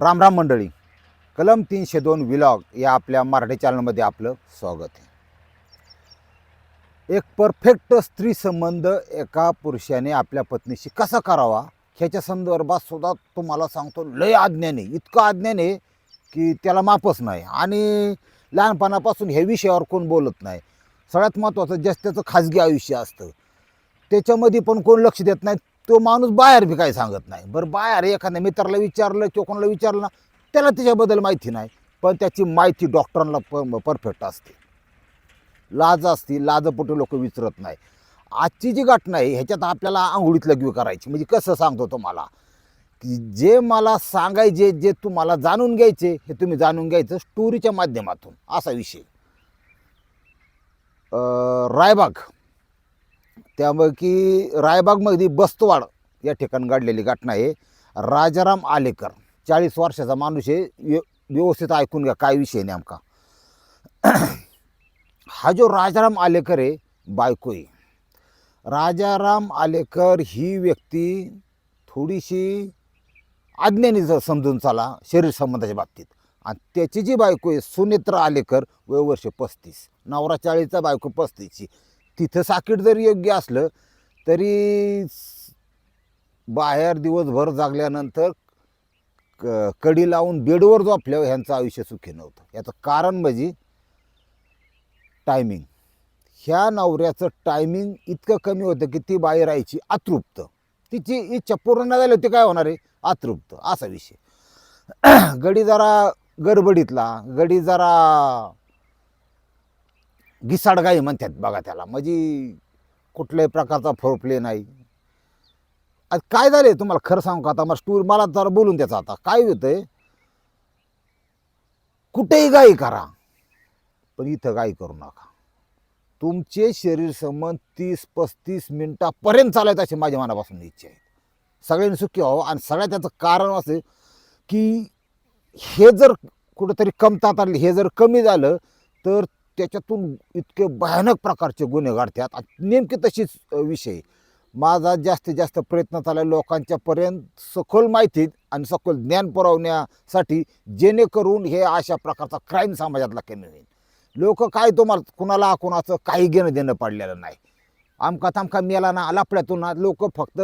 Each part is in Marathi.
राम राम मंडळी. कलम तीनशे दोन विलॉग या आपल्या मराठी चॅनलमध्ये आपलं स्वागत आहे. एक परफेक्ट स्त्री संबंध एका पुरुषाने आपल्या पत्नीशी कसा करावा ह्याच्या संदर्भात सुद्धा तुम्हाला सांगतो लय अज्ञान आहे. इतकं अज्ञान आहे की त्याला मापच नाही. आणि लहानपणापासून ह्या विषयावर कोण बोलत नाही. सगळ्यात महत्त्वाचं जास्त त्याचं खाजगी आयुष्य असतं. त्याच्यामध्ये पण कोण लक्ष देत नाही तो माणूस बाहेर बी काही सांगत नाही. बरं बाहेर एखाद्या मित्राला विचारलं किंवा कोणाला विचारलं ना त्याला त्याच्याबद्दल माहिती नाही. पण त्याची माहिती डॉक्टरांना प परफेक्ट असते. लाज असते लाजपोटी लोक विचारत नाही. आजची जी घटना आहे ह्याच्यात आपल्याला आंघोळीत लघवी करायची. म्हणजे कसं सांगतो तुम्हाला? की जे मला सांगायचे जे तुम्हाला जाणून घ्यायचे हे तुम्ही जाणून घ्यायचं स्टोरीच्या माध्यमातून. असा विषय. रायबाग. त्यामुळे की रायबागमध्ये बस्तवाड या ठिकाणी घडलेली घटना आहे. राजाराम आलेकर चाळीस वर्षाचा माणूस आहे. व्य व्यवस्थित ऐकून घ्या काय विषय नेमका. हा जो राजाराम आलेकर आहे बायको आहे. राजाराम आलेकर ही व्यक्ती थोडीशी आज्ञानी जर समजून चाला शरीर संबंधाच्या बाबतीत. आणि त्याची जी बायको आहे सुनेत्रा आलेकर वय वर्ष पस्तीस. नवरा चाळीसचा बायको पस्तीसची. तिथं साकीट जरी योग्य असलं तरी बाहेर दिवसभर जागल्यानंतर क कडी लावून बेडवर झोपल्यावर ह्यांचं आयुष्य सुखी नव्हतं. याचं कारण म्हणजे टायमिंग ह्या नवऱ्याचं टायमिंग इतकं कमी होतं की ती बाई राहायची अतृप्त. तिची इच्छा पूर्ण नाही झाली होती काय होणार आहे? अतृप्त. असा विषय. गडी जरा गडबडीतला. गडी जरा गिसाडगाई म्हणतात बघा त्याला. म्हणजे कुठल्याही प्रकारचा फोरप्ले नाही. आज काय झाले तुम्हाला खरं सांगू का? आता मला स्टूर मला जरा बोलून त्याचा आता. काय होतंय? कुठेही गाई करा पण इथं गाई करू नका. तुमचे शरीर संबंध तीस पस्तीस मिनिटापर्यंत चालायचं अशी माझ्या मनापासून इच्छा आहे. सगळ्यांनी सुखी व्हावं. आणि सगळ्यात त्याचं कारण असं की हे जर कुठंतरी कमतात आले हे जर कमी झालं तर त्याच्यातून इतके भयानक प्रकारचे गुन्हे घडतात. नेमकी तशीच विषय माझा जास्तीत जास्त प्रयत्न झाला लोकांच्यापर्यंत सखोल माहिती आणि सखोल ज्ञान पुरवण्यासाठी जेणेकरून हे अशा प्रकारचा क्राईम समाजातला कमी होईल. लोक काय तुम्हाला कुणाला कुणाचं काही घेणं देणं पडलेलं नाही. आमका तामका मेला ना लापड्यातून ना लोक फक्त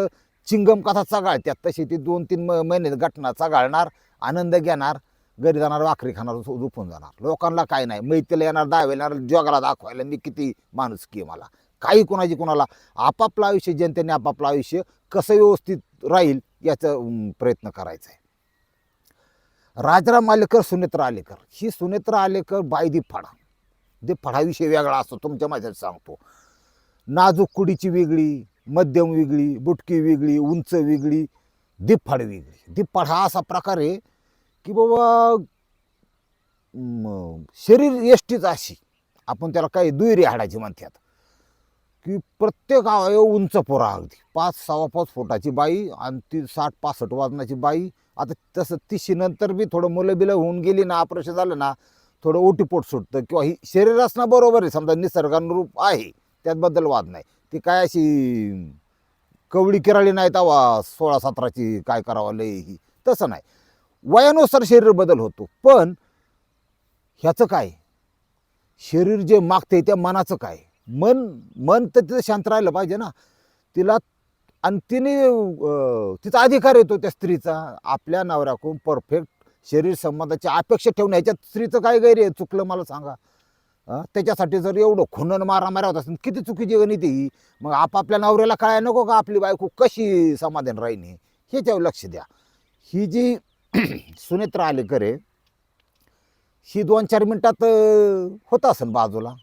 चिंगम कथा चगाळतात तशी ती दोन तीन म महिने घटना चगाळणार आनंद घेणार. घरी जाणार वाकरी खाणार झोपून जाणार. लोकांना काय नाही. मैत्रीला येणार दावेणार जगाला दाखवायला. मी किती माणूस की मला. काही कोणाची कोणाला. आपापलं आयुष्य जनतेने आपापलं आयुष्य कसं व्यवस्थित राहील याचा प्रयत्न करायचा आहे. राजाराम आलेकर सुनेत्रा आलेकर. ही सुनेत्रा आलेकर बाय फडा. दे फडाविषयी वेगळा असतो तुमच्या माझ्यात सांगतो. नाजूक कुडीची वेगळी मध्यम वेगळी बुटकी वेगळी उंच वेगळी दिप्पाड वेगळी. दीप हा असा प्रकार आहे की बाबा शरीर यष्टीच अशी. आपण त्याला काही दुहेरी हाडाची म्हणतात. की प्रत्येक अवयव उंच पोरा अगदी. पाच सव्वा पाच फुटाची बाई आणि ती साठ पासष्ट वाजनाची बाई. आता तसं तिशी नंतर बी थोडं मुलं बिलं होऊन गेली ना ऑपरेशन झालं ना थोडं ओटीपोट सुटतं किंवा ही शरीर असणं बरोबर आहे. समजा निसर्गानुरूप आहे. त्यातबद्दल वाद नाही. ती काय अशी कवडी किराळी नाही तवा सोळा सतराची काय करावं लय ही. तसं नाही. वयानुसार शरीर बदल होतो. पण ह्याचं काय? शरीर जे मागते त्या मनाचं काय? मन मन तर तिथं शांत राहिलं पाहिजे ना. तिला आणि तिने तिचा अधिकार येतो त्या स्त्रीचा. आपल्या नवऱ्याकडून परफेक्ट शरीर संबंधाची अपेक्षा ठेवणं ह्याच्यात स्त्रीचं काय गैर आहे? चुकलं मला सांगा. त्याच्यासाठी जर एवढं खुनन मारा मारा होत असेल किती चुकीची गणित आहे ही. मग आपापल्या नवऱ्याला काय नको का? आपली बायको कशी समाधान राहिली? ह्याच्यावर लक्ष द्या. ही जी सुनेत्रा आलेकर आहे. ही दोन चार मिनटात होता होत असेल बाजूला.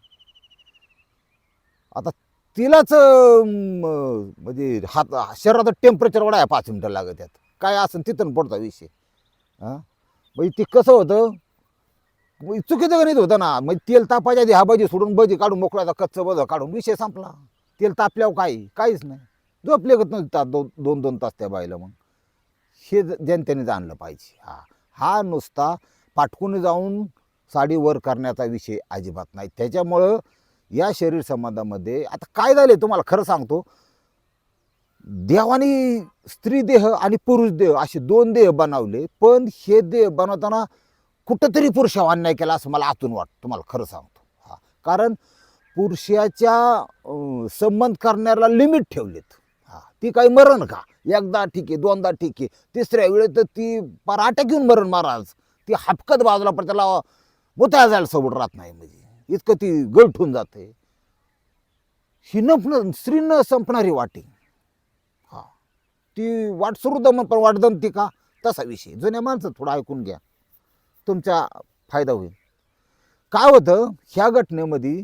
आता तिलाच म्हणजे हात शरीराचं टेम्परेचर वाढाय पाच मिनटं लागत आहेत. काय असेल तिथं पडता विषय. हां म्हणजे ते कसं होतं? चुकीचं गणित होतं ना. मग तेल तापायच्या आधी हा भजी सोडून भजी काढून मोकळायचा कच्चं बज काढून विषय संपला. तेल तापल्यावर काही काहीच नाही. झोपले गत नव्हता दोन दोन दोन तास त्या बाईला मग? हे ज- जनतेने जाणलं पाहिजे. हा हा नुसता पाठकून जाऊन साडी वर करण्याचा विषय अजिबात नाही. त्याच्यामुळं या शरीर संबंधामध्ये आता काय झाले तुम्हाला खरं सांगतो. देवाने स्त्री देह आणि पुरुष देह असे दोन देह बनवले पण हे देह बनवताना कुठंतरी पुरुषावर अन्याय केला असं मला आतून वाटतं. तुम्हाला खरं सांगतो. हा कारण पुरुषाच्या संबंध करण्याला लिमिट ठेवलेत. ती काही मरण का? एकदा ठीक आहे दोनदा ठीक आहे. तिसऱ्या वेळेत तर ती पराठ्या घेऊन मरण महाराज. ती हपकत बाजूला पण त्याला मुताया जायला सोबत राहत नाही म्हणजे. इतकं ती गळठून जाते. ही न स्त्री न संपणारी वाटी. हा. ती वाट सुरू दमन पण वाट दमती का? तसा विषय. जुन्या माणसं थोडं ऐकून घ्या. तुमचा फायदा होईल. काय होतं? ह्या घटनेमध्ये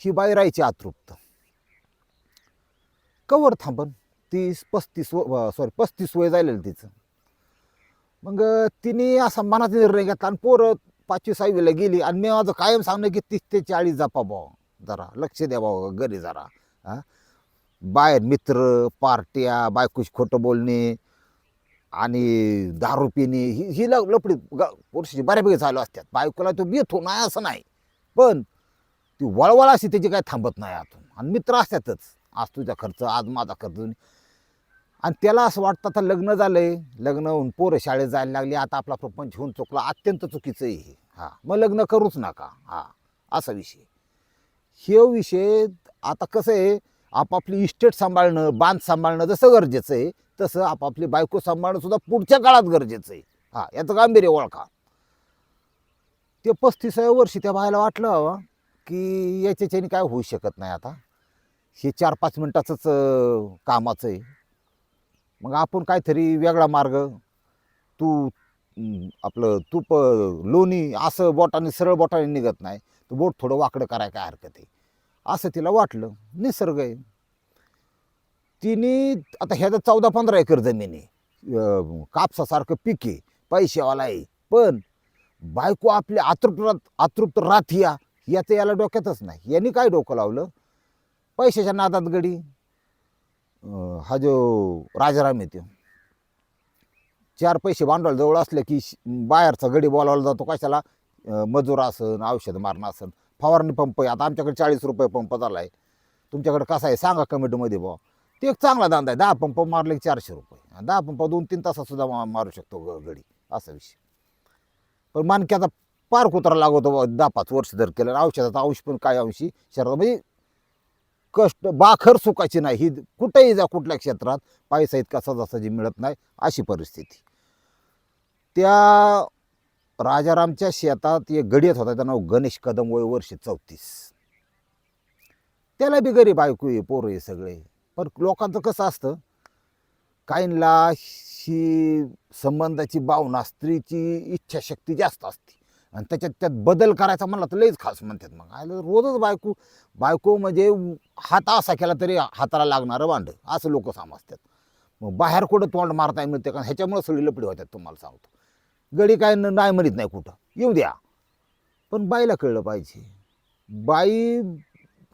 ही बाई राहायची अतृप्त कवर थांबन. तीस पस्तीस सॉरी पस्तीस वय झालेलं तिचं. मग तिने असा मनात निर्णय घेतला आणि पोरं पाचवी सहावीला गेली आणि मी माझं कायम सांगणं की तीस ते चाळीस जपा भाऊ. जरा लक्ष द्या भाऊ घरी जरा हा. बाहेर मित्र पार्ट्या बायकोशी खोटं बोलणे आणि दारू पिणे ही ही लपडी ग- पुरुषाची बऱ्यापैकी चालू असतात. बायकोला तो बेतो नाही असं नाही. पण ती वळवळ अशी त्याची काय थांबत नाही आतून आणि मित्र असतातच. आज तुझा खर्च आज माझा खर्च. आणि त्याला असं वाटतं आता लग्न झालं आहे लग्न होऊन पोरं शाळेत जायला लागली. आता आपला प्रपंच होऊन चुकला. अत्यंत चुकीचं आहे हे. हा. मग लग्न करूच नका. हा. असा विषय. हे विषय आता कसं आहे आपापली इस्टेट सांभाळणं बांध सांभाळणं जसं गरजेचं आहे तसं आपापली बायको सांभाळणं सुद्धा पुढच्या काळात गरजेचं आहे. हा. याचं गांभीर्य ओळखा. ते पस्तीसाव्या वर्षी त्या बायला वाटलं हवं की याच्याच्याने काय होऊ शकत नाही आता. हे चार पाच मिनटाचंच कामाचं आहे. मग आपण काहीतरी वेगळा मार्ग. तू आपलं तूप लोणी असं बोटाने सरळ बोटाने निघत नाही. तर बोट थोडं वाकडं कराय काय हरकत आहे? असं तिला वाटलं. निसर्ग आहे. तिने आता ह्याचं चौदा पंधरा एकर जमीन आहे. कापसासारखं पीक आहे. आहे. पण बायको आपली अतृप्त अतृप्त राथिया याचं याला डोक्यातच नाही. यांनी काय डोकं लावलं? पैशाच्या नादात गडी. हा जो राजाराम येतो चार पैसे भांडवल जवळ असले की श- बाहेरचा गडी बोलावला जातो कशाला? मजूर असन औषध मारणं असन. फवारणी पंप आहे आता आमच्याकडे चाळीस रुपये पंप झाला आहे तुमच्याकडे कसा आहे? सांगा कमिटीमध्ये बुवा. ते एक चांगला धंदा आहे. दहा पंप मारले की चारशे रुपये. दहा पंप दोन तीन तासात सुद्धा मा- मारू शकतो ग- गडी. असा विषय. पण मानक्याचा पार कुत्रा लागवतो बुवा, दहा पाच वर्ष जर केलं औषधाचा अंश पण काय अंशी शरीरात म्हणजे कष्ट बाखर सुखाची नाही. ही कुठेही जा कुठल्या क्षेत्रात पैसा इतका सहजासहजी मिळत नाही अशी परिस्थिती. त्या राजारामच्या शेतात एक गडियत होता त्यानं नाव गणेश कदम वय वर्ष चौतीस. त्याला बी गरीब ऐकू आहे पोरं आहे सगळे. पण लोकांचं कसं असतं काहींना ही संबंधाची भावना स्त्रीची इच्छाशक्ती जास्त असते. आणि त्याच्यात त्यात बदल करायचा म्हणला तर लईच खास म्हणतात मग. आयलं रोजच बायको बायको म्हणजे हात असा केला तरी हाताला लागणारं भांड असं लोक समजतात. मग बाहेर कुठं तोंड मारता मिळते कारण ह्याच्यामुळे सगळी लपडी होतात तुम्हाला सांगतो. गडी काय नाही म्हणत नाही कुठं. येऊ द्या. पण बाईला कळलं पाहिजे. बाई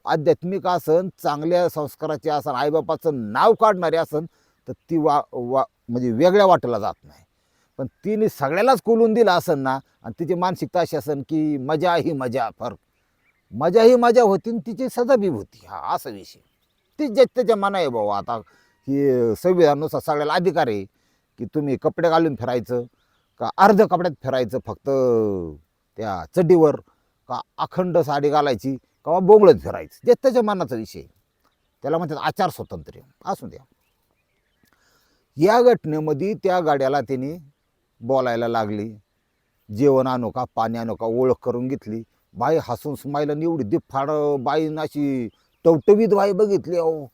आध्यात्मिक असन चांगल्या संस्काराची असन आईबापाचं नाव काढणारी असन तर ती वा वा म्हणजे वेगळ्या वाटेला जात नाही. पण तिने सगळ्यालाच कोलून दिलं असन ना आणि तिची मानसिकता अशी असन की मजा ही मजा फरक मजा ही मजा होती आणि तिची सजा बी होती. हा असा विषय. ती जे त्याच्या मना आहे बाबा आता ही संविधानानुसार सगळ्याला अधिकार आहे की तुम्ही कपडे घालून फिरायचं का अर्ध कपड्यात फिरायचं फक्त त्या चड्डीवर का अखंड साडी घालायची का बोंगळत फिरायचं? जे त्याच्या मनाचा विषय त्याला म्हणतात आचार स्वातंत्र्य असू द्या. या घटनेमध्ये त्या गाड्याला त्यांनी बोलायला लागली. जेवण आणू का पाणी आणू का ओळख करून घेतली. बाई हसून स्माईल आणि एवढी दिफाड बाईनं अशी टवटवीत बाई बघितली अहो.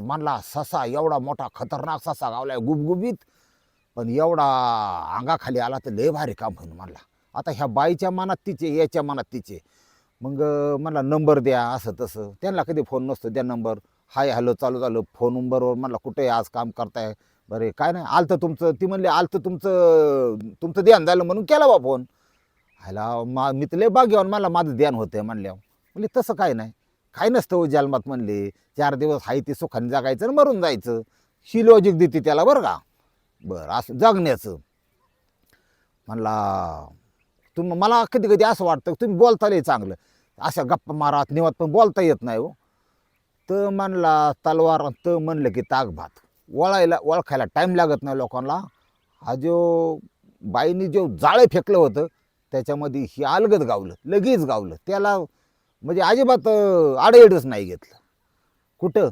म्हणला ससा एवढा मोठा खतरनाक ससा गावलाय गुबगुबीत. पण एवढा अंगाखाली आला तर लय भारी काम होईल म्हणला. आता ह्या बाईच्या मनात तिचे याच्या मनात तिचे. मग अं, म्हणला नंबर द्या असं तसं. त्यांना कधी फोन नसतो द्या नंबर. हाय हॅलो चालू झालं फोन नंबरवर. म्हणला कुठे आज काम करताय. बरे काय नाही आलं तर तुमचं ती म्हणली आलं तर तुमचं तुमचं ध्यान झालं म्हणून केला बा फोन. ह्याला मा मी तर लय बाग घेऊन मला माझं ध्यान होतंय म्हणल्या म्हणले तसं काय नाही. काय नसतं हो जन्मात म्हणले चार दिवस हाय ते सुखाने जगायचं आणि मरून जायचं. ही लॉजिक देते त्याला बरं का. बरं असं जगण्याचं. म्हणला तुम मला कधी कधी असं वाटतं तुम्ही बोलता लय चांगलं. अशा गप्पा मारात निवात पण बोलता येत नाही हो. तर म्हणला तलवार तर म्हणलं की ताक भात वळायला ओळखायला टाईम लागत नाही लोकांना. हा जो बाईनी जो जाळं फेकलं होतं त्याच्यामध्ये ही अलगद गावलं लगेच गावलं. त्याला म्हणजे अजिबात अं, आडएडच नाही घेतलं. कुठं?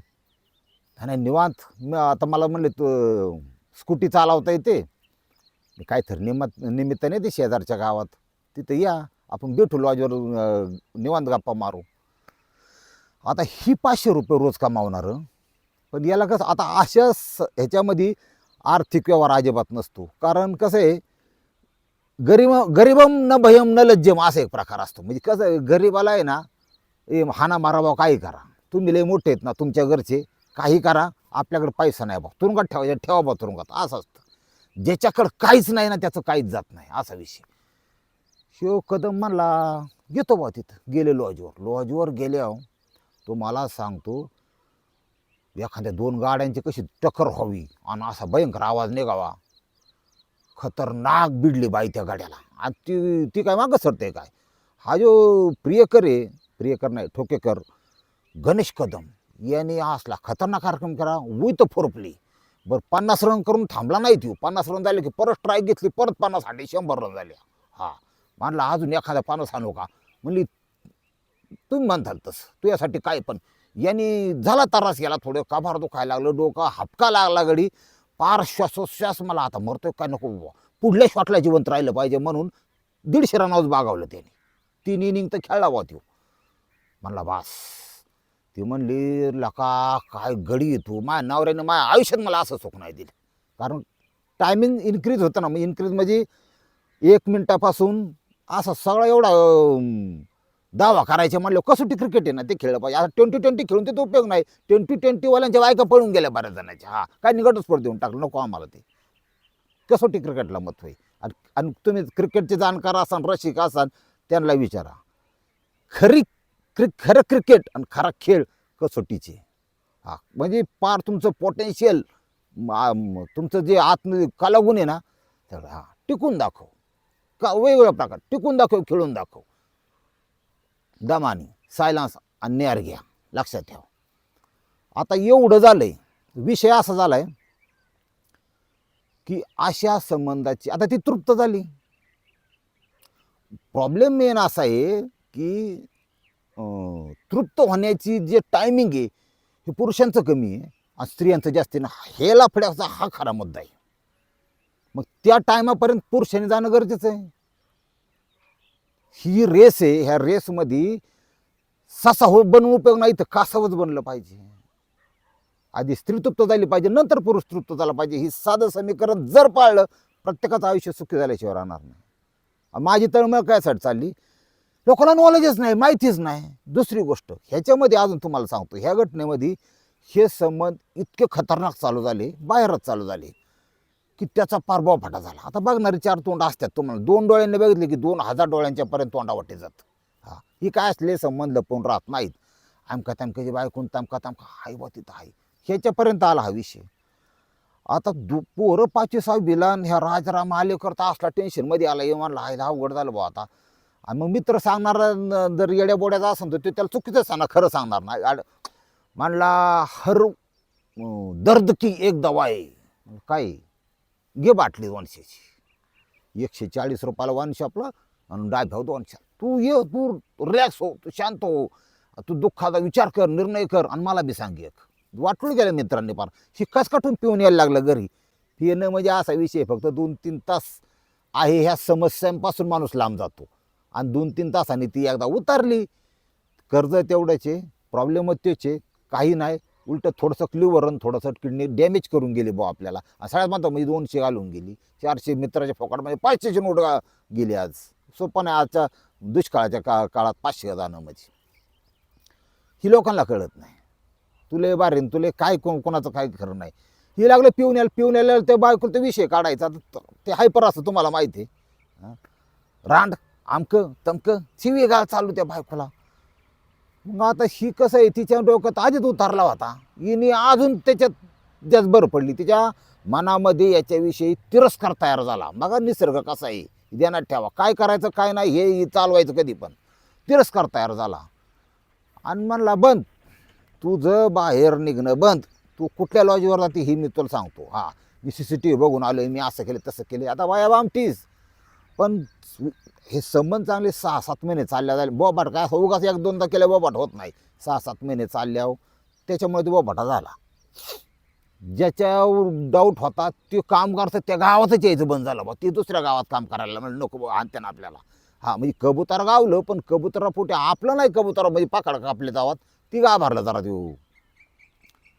आणि निवांत. आता मला म्हणले तू स्कूटी चालवता येते. काय काहीतरी निमत निमित्ताने ते शेजारच्या गावात. तिथं या आपण भेटू लॉजवर निवांत गप्पा मारू. आता ही पाचशे रुपये रोज कमावणार पण याला कसं आता अशा स- ह्याच्यामध्ये आर्थिक व्यवहार अजिबात नसतो. कारण कसं आहे गरीब गरिबम न भयम न लज्जम असा एक प्रकार असतो. म्हणजे कसं गरीबाला आहे ना ए हाना मारावा काही करा. तुम्ही लय मोठे आहेत ना तुमच्या घरचे काही करा. आपल्याकडे पैसा नाही बा. तुरुंगात ठेवायचा ठेवा बा तुरुंगात. असं असतं. ज्याच्याकडं काहीच नाही ना त्याचं काहीच जात नाही. असा विषय. शिव कदम म्हणला घेतो बा तिथं. गेले लॉजवर. लॉजवर गेल्या तो मला सांगतो एखाद्या दोन गाड्यांची कशी टक्कर व्हावी आणि असा भयंकर आवाज निघावा. खतरनाक बिडली बाई त्या गाड्याला. आणि ती ती काय मागं सरते काय? हा जो प्रियकर आहे प्रियकर नाही ठोकेकर गणेश कदम यांनी असला खतरनाक कार्यक्रम करा तर फोरपली. बरं पन्नास रन करून थांबला नाही तू पन्नास रन झाले की परत स्ट्राईक घेतली परत पन्नास हाटे शंभर रन झाले. हा. मानला अजून एखादा पन्नास आणू का? म्हणली तुम्ही म्हणताल तसं. तुझ्यासाठी काय पण. यांनी झाला त्रास गेला थोडं काभार दुखायला लागलं डोका हपका लागला गडी पार श्वासोश्वास मला आता मरतोय काय नको बुवा. पुढल्या शॉटला जिवंत राहिलं पाहिजे म्हणून दीडशे रनावर बागावलं त्याने. तीन इनिंग तर खेळला बा त्यो. म्हणला बास. ती म्हणली लका काय गडी तू? माझ्या नवऱ्याने माझ्या आयुष्यात मला असं सुख नाही दिलं. कारण टायमिंग इन्क्रीज होतं ना मग इन्क्रीज म्हणजे एक मिनटापासून असं सगळा एवढा दावा करायचे म्हणलं कसोटी क्रिकेट आहे ना ते खेळलं पाहिजे. आता ट्वेंटी ट्वेंटी खेळून ते उपयोग नाही. ट्वेंटी ट्वेंटीवाल्यांच्या बायका पळून गेल्या बऱ्याच जणांच्या. हा काय निकटच पड देऊन टाकलं? नको आम्हाला ते. कसोटी क्रिकेटला मत होई आणि आणि तुम्ही क्रिकेटचे जाणकार असाल रसिक असाल त्यांना विचारा. खरी क्रि खरं क्रिकेट आणि खरा खेळ कसोटीचे. हा म्हणजे पार तुमचं पोटेन्शियल तुमचं जे आत्म कलागुण आहे ना तर हा टिकून दाखव. का वेगवेगळ्या प्रकार टिकून दाखव खेळून दाखव. दमाने सायलान्स आणि नेअर घ्या. लक्षात ठेवा. आता एवढं झालंय विषय असा झालाय की अशा संबंधाची आता ती तृप्त झाली. प्रॉब्लेम मेन असा आहे की तृप्त होण्याची जे टायमिंग आहे हे पुरुषांचं कमी आहे आणि स्त्रियांचं जास्त ना हे लाफड्याचा हा खरा मुद्दा आहे. मग त्या टायमापर्यंत पुरुषांनी जाणं गरजेचं आहे. ही रेस आहे ह्या रेसमध्ये ससा हो बनवून उपयोग नाही तर कासावच बनलं पाहिजे. आधी स्त्री तृप्त झाली पाहिजे नंतर पुरुष तृप्त झाला पाहिजे. ही साधं समीकरण जर पाळलं प्रत्येकाचं आयुष्य सुखी झाल्याशिवाय राहणार नाही. माझी तळमळ कायसाठी चालली? लोकांना नॉलेजच नाही माहितीच नाही. दुसरी गोष्ट ह्याच्यामध्ये अजून तुम्हाला सांगतो ह्या घटनेमध्ये हे संबंध इतके खतरनाक चालू झाले बाहेरच चालू झाले. की त्याचा पारभाव फाटा झाला. आता बघणारे चार तोंड असतात तुम्हाला. दोन डोळ्यांनी बघितले की दोन हजार डोळ्यांच्या पर्यंत तोंडावाटे जात. हा. ही काय असले संबंध लपवून राहत नाहीत. आमका तमकाची बायकून तमका तमका हाय बा तिथं हाय. ह्याच्यापर्यंत आला हा विषय. आता दु पोरं पाचवी सहावीला ह्या राजाराम आले करता असला टेन्शनमध्ये आला. हे म्हणला हायला अवघड झालं बा आता. आणि मग मित्र सांगणार जर येड्या बोड्याचा असेल तर ते त्याला चुकीचं सांगणार खरं सांगणार नाही. आड- म्हणला हर दर्द की एक दवा आहे. काय? घे बाटली दोनशेची. एकशे चाळीस रुपयाला वनशे आपलं आणि डाय भाऊ दोनशे. तू ये तू रिलॅक्स हो तू शांत हो. तू दुःखाचा विचार कर निर्णय कर आणि मला बी सांग एक. वाटून गेल्या मित्रांनी पार ही कसकाठून पिऊन यायला लागलं घरी? पिणं म्हणजे असा विषय फक्त दोन तीन तास आहे ह्या समस्यांपासून माणूस लांब जातो. आणि दोन तीन तासांनी ती एकदा उतारली. कर्ज तेवढ्याचे प्रॉब्लेम त्याचे काही नाही. उलटं थोडंसं क्लिवर थोडंसं किडनी डॅमेज करून गेली बुवा आपल्याला. सगळ्यात म्हणतो म्हणजे दोनशे घालून गेली. चारशे मित्राच्या फोकाटमध्ये पाचशेचे नोट गेली आज. सोपं नाही आजच्या दुष्काळाच्या का काळात पाचशे जाणं म्हणजे ही लोकांना कळत नाही. तुले बारेन तुले काय कोण कोणाचं काय खरं नाही. हे लागलं पिऊन यायला पिऊन यायला ते बायको ते विषय काढायचा. ते हायपर असतं तुम्हाला माहिती आहे. रांड आमकं तमकं शिवी गाळ चालू त्या बायकोला. मग आता ही कसं आहे तिच्या डोक्यात आधीच उतारला होता. हिने अजून त्याच्यात जास्त बरं पडली. तिच्या मनामध्ये याच्याविषयी तिरस्कार तयार झाला. बघा निसर्ग कसा आहे. ध्यानात ठेवा. काय करायचं काय नाही हे चालवायचं कधी पण. तिरस्कार तयार झाला. आणि म्हणला बंद. तुझं बाहेर निघणं बंद. तू कुठल्या लॉजवर जाते ही मी तुला सांगतो. हा मी सी सी टी व्ही बघून आलोय मी असं केलं तसं केलं. आता वाया बामटीस पण हे संबंध चांगले सहा सात महिने चालल्या झाले. बोबाट काय असं उगाच एक दोनदा केलं बोबाट होत नाही. सहा सात महिने चालल्यावर हो. त्याच्यामुळे तो बोबाटा झाला. ज्याच्यावर डाऊट होता ते काम करतं त्या गावातच यायचं बंद झालं बा ते दुसऱ्या गावात काम करायला म्हणजे नको आणते ना आपल्याला. हां म्हणजे कबुतर गावलं पण कबुतरा पोटे आपलं नाही कबुतरा म्हणजे पाकड कापले जावात. ती गाभारला जरा देऊ.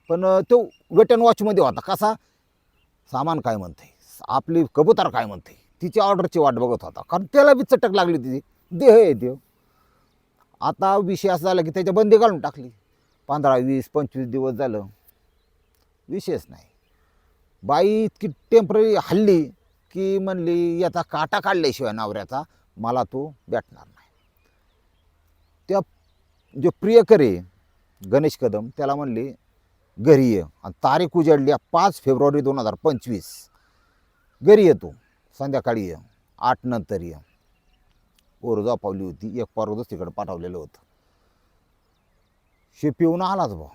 पण तो वेट अँड वॉचमध्ये होता. कसा? सामान काय म्हणते आपली कबुतर काय म्हणते तिची ऑर्डरची वाट बघत होता. कारण त्याला बी चटक लागली तिची देह आहे देव आता विषय असा झाला की त्याच्या बंदी घालून टाकली. पंधरा वीस पंचवीस दिवस झालं. विषयच नाही. बाई इतकी टेंपररी हल्ली की म्हणली याचा काटा काढल्याशिवाय नवऱ्याचा मला तो भेटणार नाही. त्या जो प्रियकर आहे गणेश कदम त्याला म्हणली घरी ये. आणि तारीख उजाडली पाच फेब्रुवारी दोन हजार पंचवीस. घरी येतो संध्याकाळी ये. आठ नंतर ये. पोरं झोपावली होती. एक पोरं तिकडं पाठवलेलं होतं. शे पिऊन आलाच बा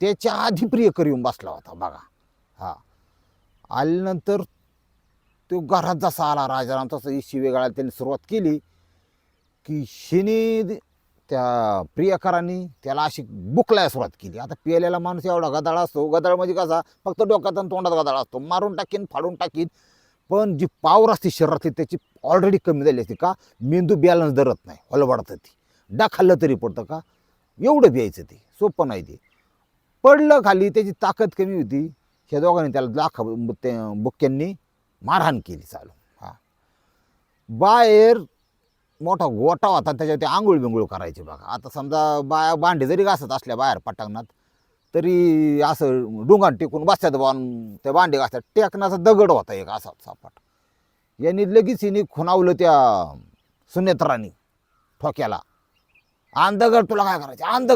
त्याच्या आधी प्रियकर येऊन बसला होता बघा. हा. आल्यानंतर तो घरात जसा आला राजाराम तसं शिवेगाळा त्यांनी सुरुवात केली की शिने त्या प्रियकरांनी त्याला अशी बुकलाय सुरुवात केली. आता पिलेला माणूस एवढा गदाळ असतो. गदाळ म्हणजे कसा? फक्त डोक्यात आणि तोंडात गदाळ असतो. मारून टाकीन फाडून टाकीन. पण जी पावर असते शरीरातली त्याची ऑलरेडी कमी झाली असते का मेंदू बॅलन्स धरत नाही हलवाडतं ती. डा खाल्लं तरी पडतं का? एवढं प्यायचं ते सोपं नाही ते. पडलं खाली त्याची ताकद कमी होती. ह्या दोघांनी त्याला दाखा ते बुक्क्यांनी मारहाण केली चालू हां. बाहेर मोठा गोटा होता त्याच्यावर ते आंघोळ बिंगोळ करायची बघा. आता समजा बाया भांडे जरी घासत असल्या बाहेर पटांगणात तरी असं डोंगान टेकून बसतात बा त्या भांडे घासतात. टेकण्याचा दगड होता एक असा सापाट. यांनी लगेच हिने खुणावलं त्या सुनेत्रांनी ठोक्याला. आण दगड तुला काय करायचं? आण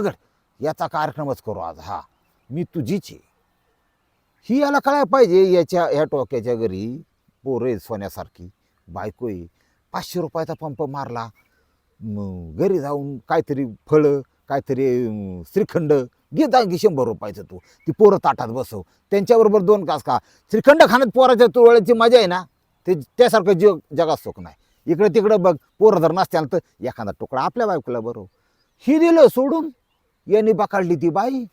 याचा कार्यक्रमच करू आज हा. मी तुझीच आहे. ही याला कळायला पाहिजे? याच्या ह्या टोक्याच्या घरी पोरं आहे सोन्यासारखी. बायको आहे. पाचशे रुपयाचा पंप मारला. घरी जाऊन काहीतरी फळं काहीतरी श्रीखंड घे जा की शंभर रुपयाचं तू. ती पोरं ताटात बसव. त्यांच्याबरोबर दोन कास का श्रीखंड खाण्यात पोराच्या तुळ्याची मजा आहे ना? ते त्यासारखं जग जगात सुख नाही. इकडं तिकडं बघ पोरं जर नसत्याल तर एखादा तुकडा आपल्या बायकोला बरोबर ही दिलं सोडून. यांनी पकडली ती बाई.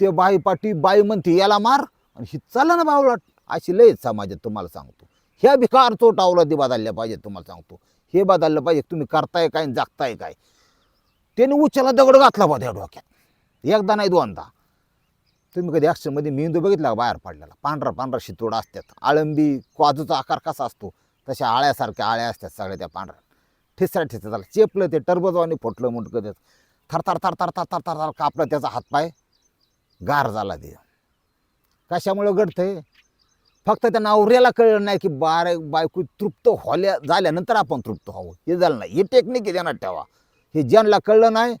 ते बाई पाठी बाई म्हणते याला मार. आणि ही चला ना बावळट. अशी लयच समाजात तुम्हाला सांगतो. ह्या भिकार चोटावला ती बदलल्या पाहिजे तुम्हाला सांगतो. हे बदललं पाहिजे. तुम्ही करताय काय आणि जागताय काय? त्याने उच्याला दगड घातला बा त्या डोक्यात. एकदा नाही दोनदा. तुम्ही कधी ॲक्शनमध्ये मेंदू बघितला का बाहेर पडलेला? पांढरा पांढरा शितोडा असतात. आळंबी काजूचा आकार कसा असतो? तशा आळ्यासारख्या आळ्या असतात सगळ्या त्या पांढऱ्या. ठिसऱ्या ठिसऱ्या. झाला चेपलं ते टरबजवानी फुटलं मुटकं त्याचं. थरथर थर थर थर थर थर थर कापलं त्याचा हातपाय. गार झाला ते कशामुळं घडतंय? फक्त त्या नवऱ्याला कळलं नाही की बार बायको तृप्त होल्या झाल्यानंतर आपण तृप्त व्हावं. हे झालं नाही. हे टेक्निक आहे ध्यानात ठेवा. हे ज्यांना कळलं नाही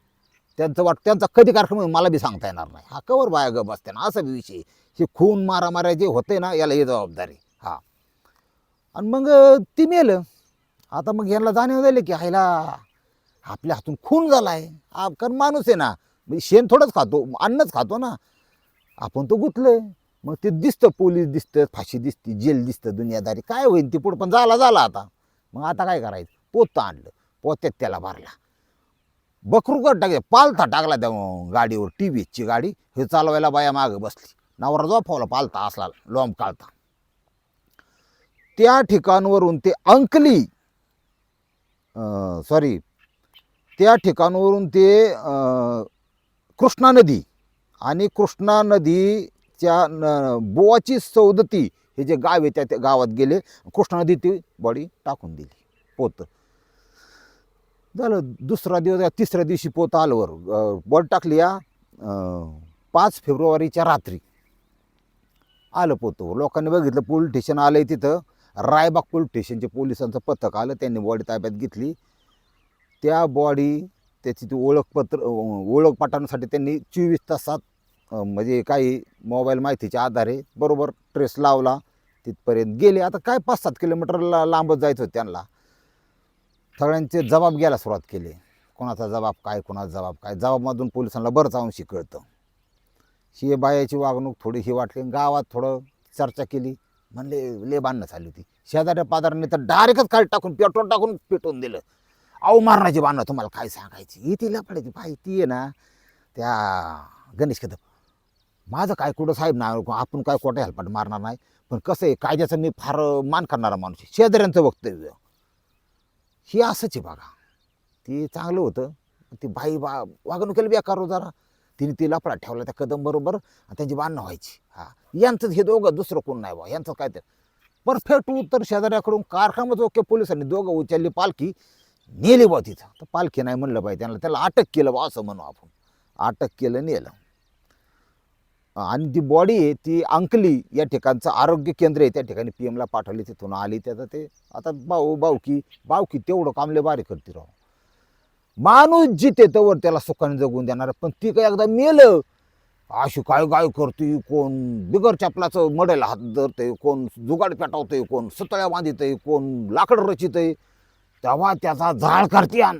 त्यांचं वाट त्यांचा कधी कार्यक्रम मला बी सांगता येणार नाही. हा कवर बाया ग बसते ना असा विषय. हे खून मारामाऱ्या जे होते ना याला ही जबाबदारी. हा. आणि मग ती मेलं. आता मग यांना जाणीव झाली की आईला आपल्या हातून खून झाला आहे हा कारण माणूस आहे ना म्हणजे शेण थोडंच खातो अन्नच खातो ना. आपण तो गुतलं मग ते दिसतं पोलीस दिसतं फाशी दिसते जेल दिसतं दुनियादारी. काय होईल ती पुढं? पण झाला झाला आता. मग आता काय करायचं? पोतं आणलं. पोत्यात त्याला भरला. बकरूकट टाकले पालथा टाकला त्या गाडीवर टी व्हीची गाडी. हे चालवायला बाया मागं बसली. नवरा फावला पालथा असला लोंब काढता त्या ठिकाणवरून ते अंकली सॉरी त्या ठिकाणवरून ते कृष्णा नदी आणि कृष्णा नदीच्या न बोवाची सौदती हे जे गाव आहे त्या गावात गेले. कृष्णा नदी ती बॉडी टाकून दिली पोतं. झालं दुसरा दिवस तिसऱ्या दिवशी पोत आलवर बॉडी टाकली या पाच फेब्रुवारीच्या रात्री. आलं पोतं लोकांनी बघितलं पोलीस स्टेशन आहे तिथं. रायबाग पोलीस स्टेशनचे पोलिसांचं पथक आलं त्यांनी बॉडी ताब्यात घेतली. त्या बॉडी त्याची ती ओळखपत्र ओळख पटवण्यासाठी त्यांनी चोवीस तासात म्हणजे काही मोबाईल माहितीच्या आधारे बरोबर ट्रेस लावला. तिथपर्यंत गेले. आता काय पाच सात किलोमीटर ला लांबच जायचं होतं त्यांना. सगळ्यांचे जबाब घ्यायला सुरुवात केली. कोणाचा जबाब काय कोणाचा जबाब काय? जबाबमधून पोलिसांना बरंच अंशी कळतं ही बायाची वागणूक थोडी ही वाटली गावात थोडं चर्चा केली. म्हणले ले बांधणं होती. शेजाऱ्या पादाराने तर डायरेक्टच काळ टाकून पेट्रोल टाकून पेटवून दिलं. अहो मारण्याची बांधणं तुम्हाला काय सांगायची? ही ती लपडायची बाई ती आहे ना त्या गणेश कदम. माझं काय कुठं साहेब ना आपण काय कोट्या हेल्पाट मारणार नाही? पण कसं आहे कायद्याचं मी फार मान करणारा माणूस आहे. शेजाऱ्यांचं वक्तव्य. ही असंच आहे बघा. ती चांगलं होतं. ती बाई बा वागणुकीला बेकार हो जरा. तिने ती लफडा ठेवला त्या कदम बरोबर आणि त्यांची बांधणं व्हायची. हा. यांचं हे दोघं दुसरं कोण नाही बा. यांचं काय तर. परफेक्ट उत्तर शेजाऱ्याकडून कारखान्यात ओके पोलिसांनी दोघं उचलली पालखी नेली बा तिथं. तर पालखी नाही म्हणलं पाहिजे त्यांना त्याला अटक केलं बा असं म्हणू आपण. अटक केलं नेलं. आणि ती बॉडी आहे ती अंकली या ठिकाणचं आरोग्य केंद्र आहे. त्या ठिकाणी पी एमला पाठवली तिथून आली. त्याचं ते आता भाऊ बावकी बावकी तेवढं कामले बारी करते राव. माणूस जिते तवर त्याला सुखाने जगून देणार पण ती काय एकदा मेलं अशी काय गाय करते कोण? बिगर चपलाचं मडेला हात धरते कोण? जुगाड पेटवतंय कोण? सुतळ्या बांधितंय कोण? लाकड रचितंय. तेव्हा त्याचा झाड करते आण.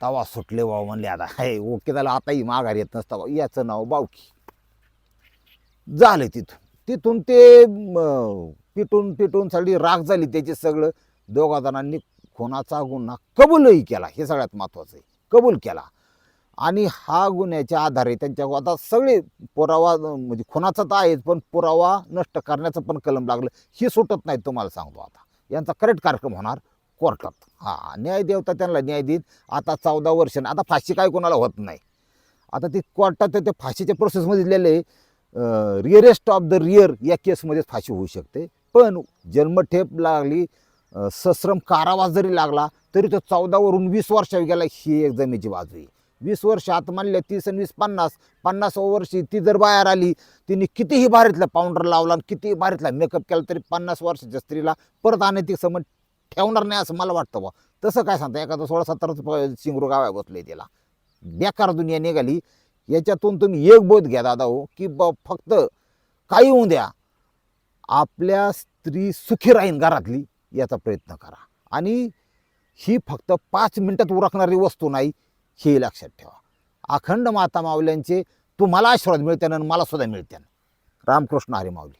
तेव्हा सुटले भाऊ म्हणले आता हे ओके त्याला आताही माघार येत नसता बा. याचं नाव बावकी. झालं तिथून तिथून ते पिटून पिटून सगळी राग झाली त्याची सगळं. दोघा जणांनी खुनाचा गुन्हा कबूलही केला. हे सगळ्यात महत्त्वाचं आहे. कबूल केला. आणि हा गुन्ह्याच्या आधारे त्यांच्या आता सगळे पुरावा म्हणजे खुनाचा तर आहेच पण पुरावा नष्ट करण्याचं पण कलम लागलं. ही सुटत नाही तुम्हाला सांगतो आता. यांचा करेक्ट कार्यक्रम होणार कोर्टात. हां न्याय देवता त्यांना न्याय देत आता चौदा वर्ष आता फाशी काय कोणाला होत नाही. आता ती कोर्टात ते फाशीच्या प्रोसेसमध्ये दिलेले रिअरेस्ट ऑफ द रिअर या केसमध्येच फाशी होऊ शकते. पण जन्मठेप लागली सश्रम कारावास जरी लागला तरी तो चौदावरून वीस वर्ष गेला ही एक जमेची बाजू आहे. वीस वर्ष आत मानल्या तीस आणि वीस पन्नास पन्नास वर्षी ती जर बाहेर आली तिने कितीही भारीतला पावडर लावला आणि कितीही भारीतला मेकअप केला तरी पन्नास वर्षाच्या स्त्रीला परत आणण्याची समज ठेवणार नाही असं मला वाटतं बा तसं काय सांगता एखादा सोळा सतराचं शिंगरू गावा बसले तिला. बेकार दुनिया निघाली. याच्यातून तुम्ही एक बोध घ्या दादा हो की ब फक्त काही होऊ द्या. आपल्या स्त्री सुखी राहीन घरातली याचा प्रयत्न करा. आणि ही फक्त पाच मिनटात उरकणारी वस्तू नाही हे लक्षात ठेवा. अखंड माता माऊल्यांचे तुम्हाला आशीर्वाद मिळते आणि मला सुद्धा मिळते रामकृष्ण हरी माऊली.